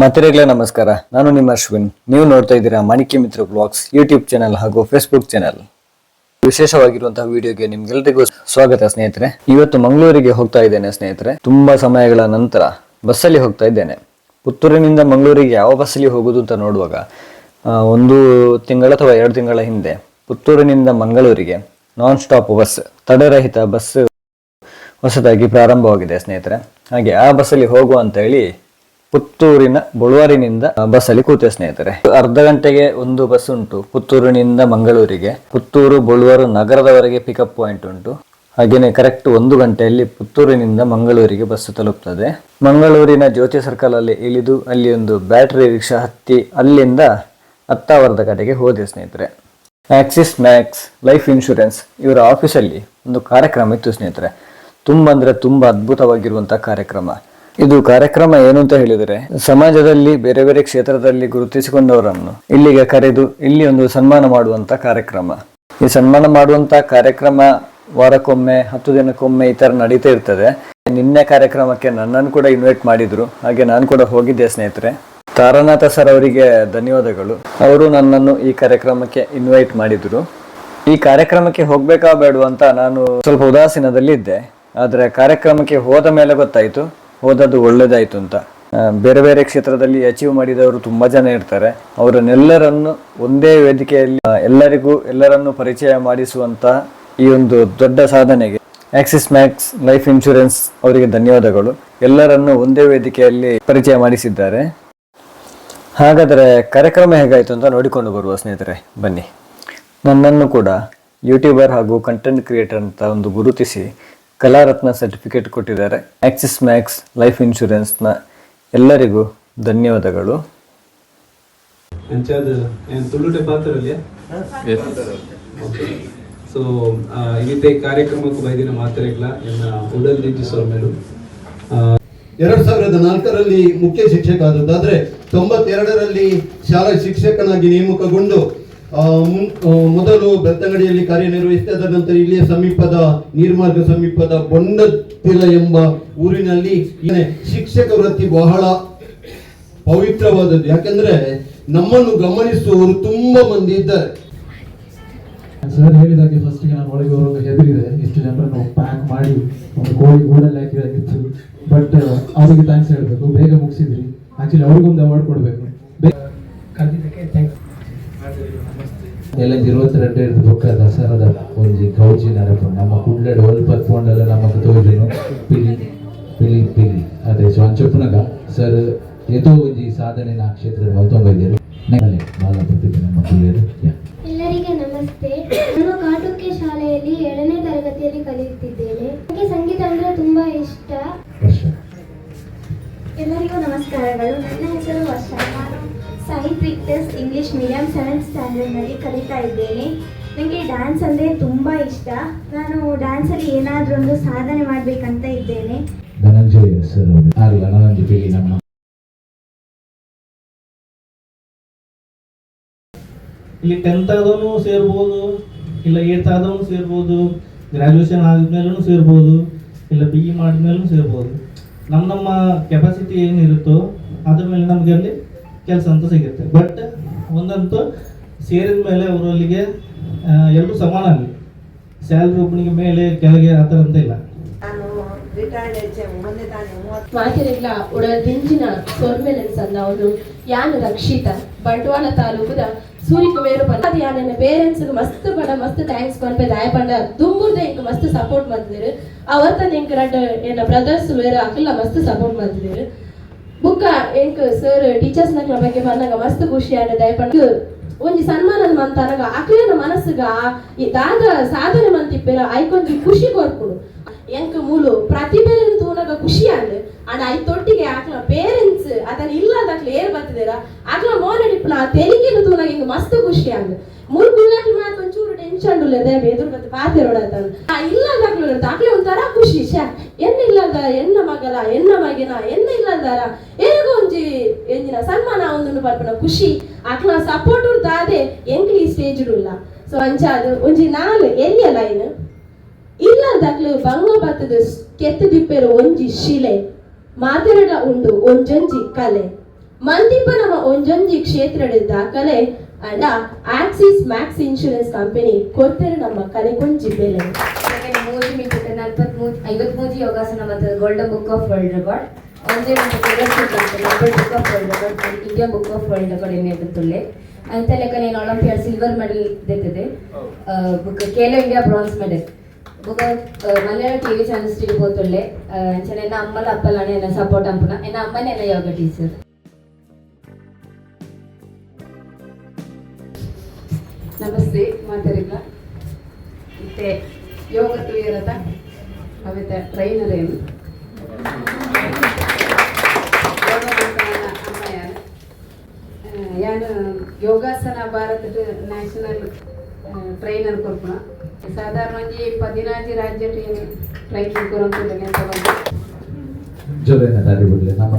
ಮತ್ತೆರೆಗ್ಲೇ ನಮಸ್ಕಾರ. ನಾನು ನಿಮ್ಮ ಅಶ್ವಿನ್. ನೀವು ನೋಡ್ತಾ ಇದ್ದೀರಾ Manikya Mitra vlogs YouTube channel ಹಾಗೂ ಫೇಸ್ಬುಕ್ ಚಾನಲ್ ವಿಶೇಷವಾಗಿರುವಂತಹ ವಿಡಿಯೋಗೆ ನಿಮ್ಗೆಲ್ರಿಗೂ ಸ್ವಾಗತ ಸ್ನೇಹಿತರೆ. ಇವತ್ತು ಮಂಗಳೂರಿಗೆ ಹೋಗ್ತಾ ಇದ್ದೇನೆ ಸ್ನೇಹಿತರೆ. ತುಂಬಾ ಸಮಯಗಳ ನಂತರ ಬಸ್ಸಲ್ಲಿ ಹೋಗ್ತಾ ಇದ್ದೇನೆ. ಪುತ್ತೂರಿನಿಂದ ಮಂಗಳೂರಿಗೆ ಯಾವ ಬಸ್ಸಲ್ಲಿ ಹೋಗುದು ಅಂತ ನೋಡುವಾಗ ಒಂದು ತಿಂಗಳ ಅಥವಾ ಎರಡು ತಿಂಗಳ ಹಿಂದೆ ಪುತ್ತೂರಿನಿಂದ ಮಂಗಳೂರಿಗೆ ನಾನ್ ಸ್ಟಾಪ್ ಬಸ್, ತಡೆರಹಿತ ಬಸ್ ಹೊಸದಾಗಿ ಪ್ರಾರಂಭವಾಗಿದೆ ಸ್ನೇಹಿತರೆ. ಹಾಗೆ ಆ ಬಸ್ಸಲ್ಲಿ ಹೋಗುವ ಅಂತ ಹೇಳಿ ಪುತ್ತೂರಿನ ಬಳುವಾರಿನಿಂದ ಬಸ್ಸಲ್ಲಿ ಕೂತೆ ಸ್ನೇಹಿತರೆ. ಅರ್ಧ ಗಂಟೆಗೆ ಒಂದು ಬಸ್ ಉಂಟು. ಪುತ್ತೂರಿನಿಂದ ಮಂಗಳೂರಿಗೆ. ಪುತ್ತೂರು ಬುಳುವಾರು ನಗರದವರೆಗೆ ಪಿಕಪ್ ಪಾಯಿಂಟ್ ಉಂಟು. ಹಾಗೆಯೇ ಕರೆಕ್ಟ್ ಒಂದು ಗಂಟೆಯಲ್ಲಿ ಪುತ್ತೂರಿನಿಂದ ಮಂಗಳೂರಿಗೆ ಬಸ್ ತಲುಪ್ತದೆ. ಮಂಗಳೂರಿನ ಜ್ಯೋತಿ ಸರ್ಕಲ್ ಅಲ್ಲಿ ಇಳಿದು ಅಲ್ಲಿ ಒಂದು ಬ್ಯಾಟರಿ ರಿಕ್ಷಾ ಹತ್ತಿ ಅಲ್ಲಿಂದ ಹತ್ತಾವರದ ಕಡೆಗೆ ಹೋದೆ ಸ್ನೇಹಿತರೆ. ಆಕ್ಸಿಸ್ ಮ್ಯಾಕ್ಸ್ ಲೈಫ್ ಇನ್ಶೂರೆನ್ಸ್ ಇವರ ಆಫೀಸಲ್ಲಿ ಒಂದು ಕಾರ್ಯಕ್ರಮ ಇತ್ತು ಸ್ನೇಹಿತರೆ. ತುಂಬ ಅಂದರೆ ತುಂಬಾ ಅದ್ಭುತವಾಗಿರುವಂಥ ಕಾರ್ಯಕ್ರಮ. ಇದು ಕಾರ್ಯಕ್ರಮ ಏನು ಅಂತ ಹೇಳಿದರೆ, ಸಮಾಜದಲ್ಲಿ ಬೇರೆ ಬೇರೆ ಕ್ಷೇತ್ರದಲ್ಲಿ ಗುರುತಿಸಿಕೊಂಡವರನ್ನು ಇಲ್ಲಿಗೆ ಕರೆದು ಇಲ್ಲಿ ಒಂದು ಸನ್ಮಾನ ಮಾಡುವಂತ ಕಾರ್ಯಕ್ರಮ. ಈ ಸನ್ಮಾನ ಮಾಡುವಂತ ಕಾರ್ಯಕ್ರಮ ವಾರಕ್ಕೊಮ್ಮೆ, ಹತ್ತು ದಿನಕ್ಕೊಮ್ಮೆ ಈ ತರ ನಡೀತಾ ಇರ್ತದೆ. ನಿನ್ನೆ ಕಾರ್ಯಕ್ರಮಕ್ಕೆ ನನ್ನನ್ನು ಕೂಡ ಇನ್ವೈಟ್ ಮಾಡಿದ್ರು. ಹಾಗೆ ನಾನು ಕೂಡ ಹೋಗಿದ್ದೆ ಸ್ನೇಹಿತರೆ. ತಾರನಾಥ ಸರ್ ಅವರಿಗೆ ಧನ್ಯವಾದಗಳು. ಅವರು ನನ್ನನ್ನು ಈ ಕಾರ್ಯಕ್ರಮಕ್ಕೆ ಇನ್ವೈಟ್ ಮಾಡಿದ್ರು. ಈ ಕಾರ್ಯಕ್ರಮಕ್ಕೆ ಹೋಗ್ಬೇಕಾ ಬೇಡುವಂತ ನಾನು ಸ್ವಲ್ಪ ಉದಾಸೀನದಲ್ಲಿ ಇದ್ದೆ ಆದ್ರೆ ಕಾರ್ಯಕ್ರಮಕ್ಕೆ ಹೋದ ಮೇಲೆ ಗೊತ್ತಾಯ್ತು. ಹೋದದ್ದು ಒಳ್ಳೇದಾಯ್ತು ಅಂತ. ಬೇರೆ ಬೇರೆ ಕ್ಷೇತ್ರದಲ್ಲಿ ಅಚೀವ್ ಮಾಡಿದವರು ತುಂಬಾ ಜನ ಇರ್ತಾರೆ. ಅವರನ್ನೆಲ್ಲರನ್ನು ಒಂದೇ ವೇದಿಕೆಯಲ್ಲಿ ಎಲ್ಲರಿಗೂ ಎಲ್ಲರನ್ನು ಪರಿಚಯ ಮಾಡಿಸುವಂತ ಈ ಒಂದು ದೊಡ್ಡ ಸಾಧನೆಗೆ ಆಕ್ಸಿಸ್ ಮ್ಯಾಕ್ಸ್ ಲೈಫ್ ಇನ್ಶೂರೆನ್ಸ್ ಅವರಿಗೆ ಧನ್ಯವಾದಗಳು. ಎಲ್ಲರನ್ನು ಒಂದೇ ವೇದಿಕೆಯಲ್ಲಿ ಪರಿಚಯ ಮಾಡಿಸಿದ್ದಾರೆ. ಹಾಗಾದರೆ ಕಾರ್ಯಕ್ರಮ ಹೇಗಾಯಿತು ಅಂತ ನೋಡಿಕೊಂಡು ಬರುವ ಸ್ನೇಹಿತರೆ, ಬನ್ನಿ. ನನ್ನನ್ನು ಕೂಡ ಯೂಟ್ಯೂಬರ್ ಹಾಗೂ ಕಂಟೆಂಟ್ ಕ್ರಿಯೇಟರ್ ಅಂತ ಒಂದು ಗುರುತಿಸಿ ಕಲಾರತ್ನ ಸರ್ಟಿಫಿಕೇಟ್ ಕೊಟ್ಟಿದ್ದಾರೆ. ಆಕ್ಸಿಸ್ ಮ್ಯಾಕ್ಸ್ ಲೈಫ್ ಇನ್ಶೂರೆನ್ಸ್ನ ಎಲ್ಲರಿಗೂ ಧನ್ಯವಾದಗಳು. ಸೊ ಇವತ್ತೆ ಕಾರ್ಯಕ್ರಮಕ್ಕೆ ಬೈದಿನ ಮಾತ್ರೆಗಳ ಎನ್ನ ಉಡಲ್ ನಿಜ ಸೊಲ್ಮೆಲು ಎರಡ್ ಸಾವಿರದ ನಾಲ್ಕರಲ್ಲಿ ಮುಖ್ಯ ಶಿಕ್ಷಕ ಆದದ್ದಾದ್ರೆ ತೊಂಬತ್ತೆರಡರಲ್ಲಿ ಶಾಲಾ ಶಿಕ್ಷಕನಾಗಿ ನೇಮಕಗೊಂಡು ಮೊದಲು ಬೆತ್ತಂಗಡಿಯಲ್ಲಿ ಕಾರ್ಯನಿರ್ವಹಿಸಿದ ನಂತರ ಇಲ್ಲಿಯ ಸಮೀಪದ ನೀರ್ಮಾರ್ಗ ಸಮೀಪದ ಬೊಂಡತಿಲ ಎಂಬ ಊರಿನಲ್ಲಿ ಶಿಕ್ಷಕ ವೃತ್ತಿ ಬಹಳ ಪವಿತ್ರವಾದದ್ದು. ಯಾಕಂದ್ರೆ ನಮ್ಮನ್ನು ಗಮನಿಸುವವರು ತುಂಬಾ ಮಂದಿ ಇದ್ದಾರೆ. ಸರ್ ಹೇಳಿದಾಗೆ ಫಸ್ಟ್ಗೆ ನಾನು ಒಳಗೆ ಬರುವಾಗ ಹೆದರಿದೆ. ಇಷ್ಟು ಜನರನ್ನು ಪ್ಯಾಕ್ ಮಾಡಿ ಒಂದು ಕೋಳಿ ಗೂಡಲ್ಲಿ ಹಾಕಿದಾಗಿತ್ತು. ಬಟ್ ಅವರಿಗೆ ಥ್ಯಾಂಕ್ಸ್ ಹೇಳಬೇಕು. ಬೇಗ ಮುಗಿಸಿದ್ರಿ. ಆಕ್ಚುಲಿ ಅವ್ರಿಗೊಂದು ಅವಾರ್ಡ್ ಕೊಡಬೇಕು. ಎಲ್ಲ ಇರುವತ್ತೆರಡು ಹಿಡಿದು ಬೊಕ್ಕ ದಸರಾದ ಒಂಜಿ ಗೌಜಿ ನರಪು ನಮ್ಮ ಕುಡ್ಲಡ್ ಒಲ್ಪ ಪೋಂಡಲ ನಮಕ್ ತೋಜುನು ಪಿಲಿ ಪಿಲಿ ಪಿಲಿ ಅದೇ ಸೊ ಅಂಚೊಪ್ಪುನಗ ಸರ್ ಏತೋ ಒಂಜಿ ಸಾಧನೆ ನಾ ಕ್ಷೇತ್ರದ ಮಲ್ತೊಂಬೈದೇರು ನೆಗಲೆ ತುಂಬ ಇಷ್ಟ. ನಾನು ಡ್ಯಾನ್ಸಲ್ಲಿ ಏನಾದರೂ ಒಂದು ಸಾಧನೆ ಮಾಡಬೇಕಂತ ಇದ್ದೇನೆ. ಧನಂಜಯ ಸರ್ ನಮ್ಮ ಇಲ್ಲಿ ಟೆಂತ್ ಆದವನು ಸೇರ್ಬೋದು ಇಲ್ಲ ಏಟ್ ಆದವನು ಸೇರ್ಬೋದು ಗ್ರ್ಯಾಜುಯೇಷನ್ ಆದ್ಮೇಲೂ ಸೇರ್ಬೋದು ಇಲ್ಲ ಬಿ ಇ ಮಾಡಿದ್ಮೇಲೂ ಸೇರ್ಬೋದು. ನಮ್ಮ ನಮ್ಮ ಕೆಪಾಸಿಟಿ ಏನಿರುತ್ತೋ ಅದ್ರ ಮೇಲೆ ನಮಗೆ ಅಲ್ಲಿ ಕೆಲಸ ಅಂತ ಸಿಗುತ್ತೆ. ಬಟ್ ಒಂದಂತೂ ಸೇರಿದ ಮೇಲೆ ಅವರು ಅಲ್ಲಿಗೆ ಎಲ್ಲರೂ ಸಮಾನ ಅಲ್ಲಿ. ಸ್ಯಾಲ್ರಿ ಒಬ್ಬನಿಗೆ ಮೇಲೆ ಕೆಳಗೆ ಆ ಥರ ಅಂತ ಇಲ್ಲ. ನಾನು ರಿಟೈರ್ಡ್ ದಿಂಜಿನ ಮೊನ್ನೆ ತಾನೇ ಅವನು ಯಾನ ರಕ್ಷಿತ ಬಂಟ್ವಾಳ ತಾಲೂಕುದ ಸೂರಿಕುಮೇರು ಪದ ಯಾನ ಪೇರೆಂಟ್ಸ್ ಮಸ್ತ್ ಬಡ ಮಸ್ತ್ ಥ್ಯಾಂಕ್ಸ್ ಕೊನ್ಪೆ ದಾಯ ಪಂಡ ದುಂಬುರ್ದ ಇಂಕ್ ಮಸ್ತ್ ಸಪೋರ್ಟ್ ಮಾಡ್ತಿದ್ರು. ಅವತ್ತ ಇಂಕ್ ರಡ್ ಏನ ಬ್ರದರ್ಸ್ ಬೇರೆ ಅಕಲ್ಲ ಮಸ್ತ್ ಸಪೋರ್ಟ್ ಮಾಡ್ತಿದ್ರು. ಬುಕ್ಕ ಎಂಕ್ ಸರ್ ಟೀಚರ್ಸ್ ನಕ್ಲ ಬಗ್ಗೆ ಬಂದಾಗ ಮಸ್ತ್ ಖುಷಿ ಆದ ದಯಪಂಡ. ಒಂಜಿ ಸನ್ಮಾನ ಮಂತನಗ ಅಕ್ಲೇನ ಮನಸ್ಸುಗ ಈ ದಾದ ಸಾಧನೆ ಮಂತಿಪ್ಪೆರ ಐಕೊಂಜಿ ಖುಷಿ ಕೊರ್ಪುಡು ಎಂಕ್ ಮೂಲು ಪ್ರತಿಭೆಯನ್ನು ತೂನಗ ಖುಷಿ ಆಂಡ್ ಅಂಡ್ ಐ ತೊಟ್ಟಿಗೆ ಆಕ್ಲ ಪೇರೆಂಟ್ಸ್ ಅದನ್ನ ಇಲ್ಲದಾಕ್ಲ ಏರ್ ಬರ್ತಿದಾರ ಆಕ್ಲ ಮೋನಡಿಪ್ಲ ತೆಲಿಗೆನು ತೂನಗ ಹಿಂಗ ಮಸ್ತ್ ಖುಷಿ ಆಂಡ್ ಮೂರು ಕುಳ್ಳಾಟ್ಲ ಮಾತು ಒಂಚೂರು ಟೆನ್ಷನ್ ಉಳ್ಳದೆ ಎದುರು ಬತ್ತು ಪಾತಿರೋಡ ಆ ಇಲ್ಲದಾಕ್ಲ ಆಕ್ಲೆ ಒಂಥರ ಖುಷಿ ಶಾ ಎನ್ನ ಎನ್ನ ಮಗಲ ಎನ್ನ ಮಗಿನ ಎನ್ನ ಇಲ್ಲದಾರ ಏನಿಗೂ ಒಂಜಿ ಎಂಜಿನ ಸನ್ಮಾನ ಒಂದನ್ನು ಬರ್ಪನ ಖುಷಿ ಅಕ್ಕನ ಸಪೋರ್ಟ್ ಉರ್ದಾದೆ ಎಂಕ್ಲಿ ಸ್ಟೇಜ್ ಇಲ್ಲ. ಸೊ ಅಂಚಾದು ಒಂಜಿ ನಾಲ್ ಎಲ್ಲಿಯ ಲೈನ್ ಇಲ್ಲದಕ್ಲು ಬಂಗ ಬತ್ತದ ಕೆತ್ತು ದಿಪ್ಪೆರು ಒಂಜಿ ಶಿಲೆ, ಮಾತೆರಡ ಉಂಡು ಒಂಜೊಂಜಿ ಕಲೆ. ಮಂದಿಪ್ಪ ನಮ್ಮ ಒಂಜೊಂಜಿ ಕ್ಷೇತ್ರದ ದಾಖಲೆ ಅಂಡ ಆಕ್ಸಿಸ್ ಮ್ಯಾಕ್ಸ್ ಇನ್ಶೂರೆನ್ಸ್ ಕಂಪನಿ ಕೊಡ್ತಾರೆ ನಮ್ಮ ಕಲೆ ಕಲೆಕೊಂಜಿ ಬೆಲೆ. ಸೆಕೆಂಡ್ ಮೂಜಿ ಮೀಟರ್ ನಲ್ವತ್ಮೂರು ಐವತ್ಮೂಜಿ ಯೋಗಾಸನ ಮತ್ತು golden book of world record ಒಂದೇ ಒಂದು global book of world record India book of world record ಏನೇ ಇರುತ್ತುಳ್ಳೆ ಅಂತ ಲೆಕ್ಕ నేను olympiad silver medal దెత్తది book Khelo India bronze medal book మలయాళ టీవీ ఛానల్స్ తిరిగిపోతుండే అంచనా ఎన్న అమ్మల అప్పలని ఎన్న సపోర్ట్ అంపున ఎన్న అమ్మని ఎన్న యోగా టీచర్ ನಮಸ್ತೆ ಮಾತಾಡಿಲ್ಲ ಮತ್ತೆ ಯೋಗ ತುಯರದ ಅವಿತ ಟ್ರೈನರ್ ಏನು ಯೋಗ ಮಾಡ್ತಾನ ಅಮ್ಮಯ್ಯ ಯಾನು ಯೋಗಾಸನ ಭಾರತ ನ್ಯಾಷನಲ್ ಟ್ರೈನರ್ ಕೊರ್ಪುಣ ಸಾಧಾರಣ ಒಂಜಿ ಪದಿನಾಜಿ ರಾಜ್ಯ ಟ್ರೈನಿಂಗ್ ಕೊರಂತಿದ್ದೇನೆ ಅಂತ ಬಂದು ಜೊತೆನ ದಾರಿ ಬಿಡಲಿ ನಮ್ಮ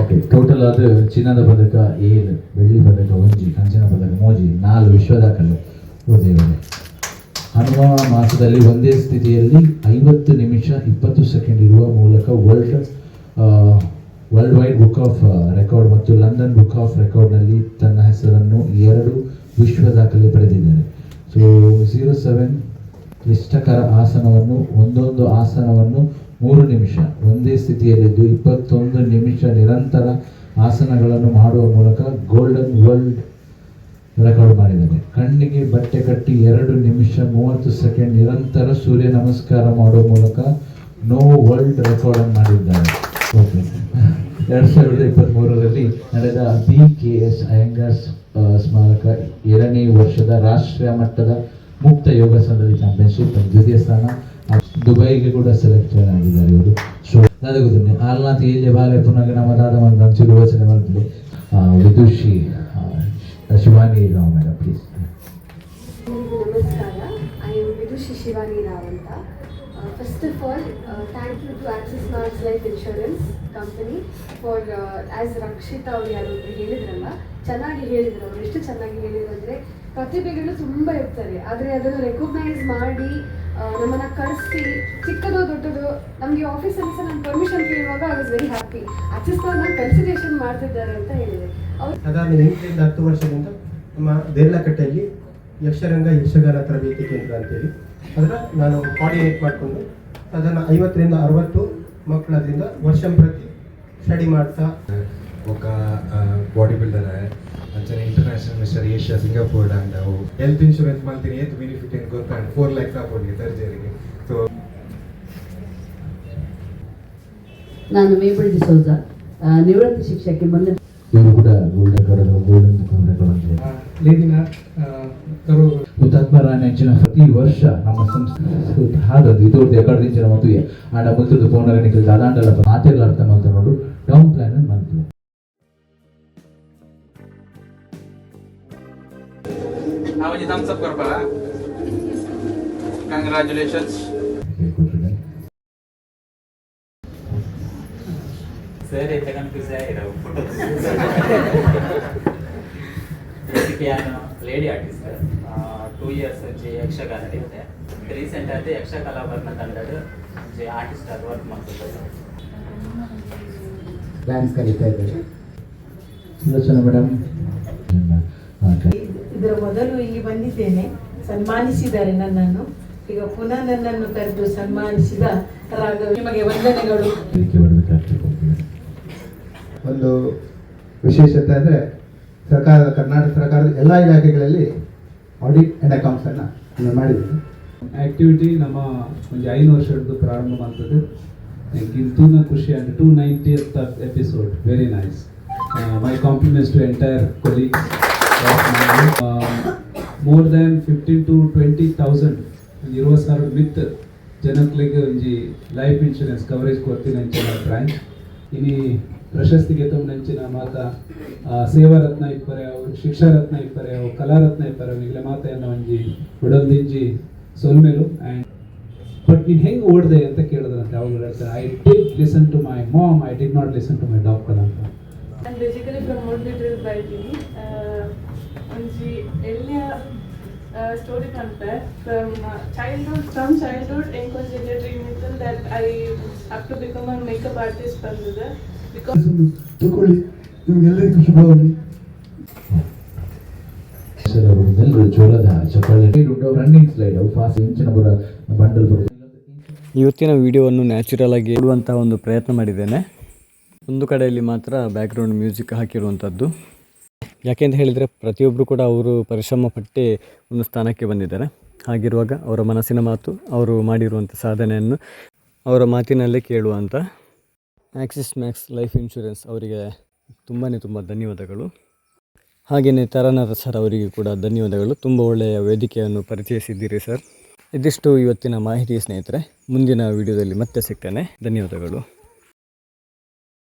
ಓಕೆ ಟೋಟಲ್ ಅದು ಚಿನ್ನದ ಪದಕ ಏಳು ಬೆಳ್ಳಿ ಪದಕ ಒಂಜಿ ಕಂಚಿನ ಪದಕ ಮೋಜಿ ನಾಲ್ಕು ವಿಶ್ವ ದಾಖಲೆ ಓ ದೇವರೇ ಹನುಮ ಮಾಸದಲ್ಲಿ ಒಂದೇ ಸ್ಥಿತಿಯಲ್ಲಿ ಐವತ್ತು ನಿಮಿಷ ಇಪ್ಪತ್ತು ಸೆಕೆಂಡ್ ಇರುವ ಮೂಲಕ world world wide book of record ಮತ್ತು ಲಂಡನ್ ಬುಕ್ ಆಫ್ ರೆಕಾರ್ಡ್ನಲ್ಲಿ ತನ್ನ ಹೆಸರನ್ನು ಎರಡು ವಿಶ್ವ ದಾಖಲೆ ಪಡೆದಿದ್ದಾರೆ. ಸೊ ಝೀರೋ ಸೆವೆನ್ ಕ್ಲಿಷ್ಟಕರ ಆಸನವನ್ನು, ಒಂದೊಂದು ಆಸನವನ್ನು ಮೂರು ನಿಮಿಷ, ಒಂದೇ ಸ್ಥಿತಿಯಲ್ಲಿದ್ದು ಇಪ್ಪತ್ತೊಂದು ನಿಮಿಷ ನಿರಂತರ ಆಸನಗಳನ್ನು ಮಾಡುವ ಮೂಲಕ ಗೋಲ್ಡನ್ ವರ್ಲ್ಡ್ ರೆಕಾರ್ಡ್ ಮಾಡಿದ್ದಾರೆ ಕಣ್ಣಿಗೆ ಬಟ್ಟೆ ಕಟ್ಟಿ ಎರಡು ನಿಮಿಷ ಮೂವತ್ತು ಸೆಕೆಂಡ್ ನಿರಂತರ ಸೂರ್ಯ ನಮಸ್ಕಾರ ಮಾಡುವ ಮೂಲಕ ನೋ ವರ್ಲ್ಡ್ ರೆಕಾರ್ಡ್ ಮಾಡಿದ್ದಾರೆ. ಓಕೆ ಎರಡು ಸಾವಿರದ ಇಪ್ಪತ್ತ್ಮೂರರಲ್ಲಿ ನಡೆದ ಬಿ ಕೆ ಎಸ್ ಅಯ್ಯಂಗಾರ್ ಸ್ಮಾರಕ ಎರಡನೇ ವರ್ಷದ ರಾಷ್ಟ್ರೀಯ ಮಟ್ಟದ ಮುಕ್ತ ಯೋಗಾಸನದಲ್ಲಿ ಚಾಂಪಿಯನ್ಶಿಪ್ ದ್ವಿತೀಯ ಸ್ಥಾನ. ದುಬೈಗೆ ಕೂಡ ಸೆಲೆಕ್ಟೆಡ್ ಆಗಿದ್ದಾರೆ ಇವರು. ಸೊ ಅದೇ ಗೊತ್ತಿದೆ ಆಲ್ನಾಥ್ ಏಜೆ ಬಾಲೆ ಪುನಃ ನಮ್ಮ ದಾದ ಮಂದ ಚೂರು ಯೋಚನೆ ಮಾಡ್ತೀವಿ ವಿದುಷಿ ಶಿವಾನಿ ರಾವ್ ಮೇಡಮ್ ಪ್ಲೀಸ್ ನಮಸ್ಕಾರ. ಐ ಆಮ್ ವಿದುಷಿ ಶಿವಾನಿ ರಾವ್ ಅಂತ. First of all thank you to Axis Max life insurance company for as Rakshita ಅವ್ರು ಯಾರು ಹೇಳಿದ್ರಲ್ಲ, ಚೆನ್ನಾಗಿ ಹೇಳಿದ್ರು. ಅವ್ರು ಎಷ್ಟು ಚೆನ್ನಾಗಿ ಹೇಳಿದ್ರು ಅಂದರೆ, ಪ್ರತಿಭೆಗಳು ತುಂಬ ಇರ್ತಾರೆ ಆದರೆ ಅದನ್ನು ರೆಕಗ್ನೈಸ್ ಮಾಡಿ ನಮ್ಮನ್ನ ಕಳಿಸಿ ಚಿಕ್ಕದೋ, ದೊಡ್ಡದು, ನಮಗೆ ಆಫೀಸಲ್ಲಿ ಸಹ ನಾನು ಪರ್ಮಿಷನ್ ಕೇಳುವಾಗ I was very happy Axis ನಾನು ಕನ್ಸಿಡರೇಷನ್ ಮಾಡ್ತಿದ್ದಾರೆ ಅಂತ ಹೇಳಿದೆ. ಅದಾದ ಎಂಟರಿಂದ ಹತ್ತು ವರ್ಷದಿಂದ ನಮ್ಮ ದೇರ್ಲಕಟ್ಟೆಯಲ್ಲಿ ಯಕ್ಷರಂಗ ಯಕ್ಷಗಾನ ತರಬೇತಿ ಕೇಂದ್ರ ಅಂತೇಳಿ. ಅದರ ನಾನು ಕೋಆರ್ಡಿನೇಟ್ ಮಾಡಿಕೊಂಡು ಅದನ್ನು ಐವತ್ತರಿಂದ ಅರವತ್ತು ಮಕ್ಕಳದ್ರಿಂದ ವರ್ಷ ಪ್ರತಿ ಸ್ಟಡಿ ಮಾಡ್ತಾ ఒక ಬಾಡಿ ಬಿಲ್ಡರ್ ಅಂಚನೆ international Mister Asia Singapore and ಅವು ಹೆಲ್ತ್ ಇನ್ಶೂರೆನ್ಸ್ ಮಾಡ್ತೀನಿ ಏತ್ ಬೆನಿಫಿಟ್ ಏನು ಗೊತ್ತಾಂಡ್ ಫೋರ್ ಲ್ಯಾಕ್ಸ್ ಆಪೋಡಿಗೆ ತರ್ಜರಿಗೆ ಸೊ ನಾನು ಮೇಬಲ್ ಡಿಸೋಜ ನಿವೃತ್ತ ಶಿಕ್ಷಕಿ ಮೊನ್ನೆ ಇವರು ಕೂಡ ಗೋಲ್ಡನ್ ರೆಕಾರ್ಡ್ ಗೋಲ್ಡನ್ ಅಂತ ಲೇದಿನ ಕರು ಪ್ರತಿ ವರ್ಷ ನಮ್ಮ ಸಂಸ್ಥೆ ಹಾದದು ಇದೋರ್ದು ಎಕಡದಿಂಚಿನ ಮತ್ತು ಆಡ ಮುಲ್ತದ ಪೌಂಡಗಣಿಕೆ ದಾದಾಂಡಲ ಮಾತೆಲ್ಲ ಅರ್ಥ ಮಾತನಾಡು ಟೌನ್ ಪ್ಲಾನ್ ಅನ್ನು ಮಾಡ್ತೀವಿ ನಾವೊಂದು ಥಮ್ಸ್ ಅಪ್ ಕೊಡ್ಬಲ್ಲ ಕಂಗ್ರ್ಯಾಚುಲೇಷನ್ಸ್ ಹೇಳ್ಕೊಟ್ಟಿದ್ದಾರೆ ಸರ್ ಎತ್ತ ಕನ್ಫ್ಯೂಸ್ ಆಗಿರೋ ಫೋಟೋ ನಾನು ಲೇಡಿ ಆರ್ಟಿಸ್ಟ್ ಟೂ ಇಯರ್ಸ್ ಜೆ ಯಕ್ಷಗಾನ ನಡೀತೆ ರೀಸೆಂಟ್ ಆಗಿ ಯಕ್ಷ ಕಲಾಭರಣ ತಂಡದ ಜೆ ಆರ್ಟಿಸ್ಟ್ ಆಗಿ ವರ್ಕ್ ಮಾಡ್ತಿದ್ದಾರೆ ಡ್ಯಾನ್ಸ್ ಕಲಿತಾ ಇದ್ದಾರೆ ಸುಲೋಚನಾ ಮೇಡಮ್ ಇದರ ಮೊದಲು ಇಲ್ಲಿ ಬಂದಿದ್ದೇನೆ. ಸನ್ಮಾನಿಸಿದ್ದಾರೆ ನನ್ನನ್ನು. ಈಗ ಪುನಃ ನನ್ನನ್ನು ಕರೆದು ಸನ್ಮಾನಿಸಿದ ರಾಘವ ನಿಮಗೆ ವಂದನೆಗಳು. ಒಂದು ವಿಶೇಷತೆ ಅಂದರೆ ಸರ್ಕಾರದ ಕರ್ನಾಟಕ ಸರ್ಕಾರದ ಎಲ್ಲ ಇಲಾಖೆಗಳಲ್ಲಿ ಆಡಿಟ್ ಆ್ಯಂಡ್ ಅಕೌಂಟ್ಸನ್ನು ಮಾಡಿದ್ದೀನಿ. ಆಕ್ಟಿವಿಟಿ ನಮ್ಮ ಒಂದು ಐದು ವರ್ಷದ್ದು ಪ್ರಾರಂಭ ಮಾಡ್ತದೆ. ಇಂತೂನ ಖುಷಿ ಅಂದರೆ two ninetieth episode very nice my compliments to entire colleagues more than fifteen to twenty thousand ಇರುವ ಸಾವಿರ ವಿತ್ ಜನಕ್ಲಿಗೆ ಒಂಜಿ ಲೈಫ್ ಇನ್ಶೂರೆನ್ಸ್ ಕವರೇಜ್ ಕೊಡ್ತೀನಿ ಅಂಚಿನ ಬ್ರಾಂಚ್ ಇನಿ ಪ್ರಶಸ್ತಿಗೆ ನಂಚಿನ ಮಾತ ಸೇವಾ ರತ್ನ ಇಪ್ಪರೆ ಅವು ಶಿಕ್ಷಾ ರತ್ನ ಇಪ್ಪರೆ ಅವು ಕಲಾ ರತ್ನ ಇಪ್ಪರೆ ಅವನಿಗೆ ಮಾತೆಯನ್ನು ಒಂಜಿ ಬಿಡೊಂದಿಂಜಿ ಸೊಲ್ಮೇಲು. ಆ್ಯಂಡ್ ಬಟ್ ನೀನು ಹೆಂಗೆ ಓಡಿದೆ ಅಂತ ಕೇಳಿದ್ರಂತೆ ಅವಾಗ ಹೇಳ್ತಾರೆ I did listen to my mom I did not listen to my doctor ಅಂತ. ಒಂಜಿ ಎಳ್ಳೆಯ story compare from childhood from childhood ಎಂಕೊಂಚಿದ್ದೆ dream ಇತ್ತು that I up to become a makeup artist ಬಂದಿದೆ. ಬಿಕಾಸ್ ತಗೊಳ್ಳಿ ನಿಮ್ಗೆಲ್ಲರಿಗೂ ಶುಭವಾಗಲಿ ಎಲ್ಲರೂ ಜೋರದ ಚಪ್ಪಾಳೆ. ರನ್ನಿಂಗ್ ಸ್ಲೈಡ್ ಫಾಸ್ಟ್ ಇಂಚಿನ ಬರ ಬಂಡಲ್ ಇವತ್ತಿನ ವಿಡಿಯೋವನ್ನು ನ್ಯಾಚುರಲ್ ಆಗಿ ಇಡುವಂತಹ ಒಂದು ಪ್ರಯತ್ನ ಮಾಡಿದ್ದೇನೆ. ಒಂದು ಕಡೆಯಲ್ಲಿ ಮಾತ್ರ ಬ್ಯಾಕ್ಗ್ರೌಂಡ್ ಮ್ಯೂಸಿಕ್ ಹಾಕಿರುವಂಥದ್ದು ಯಾಕೆಂತ ಹೇಳಿದರೆ ಪ್ರತಿಯೊಬ್ಬರು ಕೂಡ ಅವರು ಪರಿಶ್ರಮ ಪಟ್ಟಿ ಒಂದು ಸ್ಥಾನಕ್ಕೆ ಬಂದಿದ್ದಾರೆ. ಹಾಗಿರುವಾಗ ಅವರ ಮನಸ್ಸಿನ ಮಾತು, ಅವರು ಮಾಡಿರುವಂಥ ಸಾಧನೆಯನ್ನು ಅವರ ಮಾತಿನಲ್ಲೇ ಕೇಳುವಂಥ ಆ್ಯಕ್ಸಿಸ್ ಮ್ಯಾಕ್ಸ್ ಲೈಫ್ ಇನ್ಶೂರೆನ್ಸ್ ಅವರಿಗೆ ತುಂಬಾ ತುಂಬ ಧನ್ಯವಾದಗಳು. ಹಾಗೆಯೇ ತರನರ ಸರ್ ಅವರಿಗೆ ಕೂಡ ಧನ್ಯವಾದಗಳು. ತುಂಬ ಒಳ್ಳೆಯ ವೇದಿಕೆಯನ್ನು ಪರಿಚಯಿಸಿದ್ದೀರಿ ಸರ್. ಇದಿಷ್ಟು ಇವತ್ತಿನ ಮಾಹಿತಿ ಸ್ನೇಹಿತರೆ. ಮುಂದಿನ ವಿಡಿಯೋದಲ್ಲಿ ಮತ್ತೆ ಸಿಗ್ತೇನೆ. ಧನ್ಯವಾದಗಳು.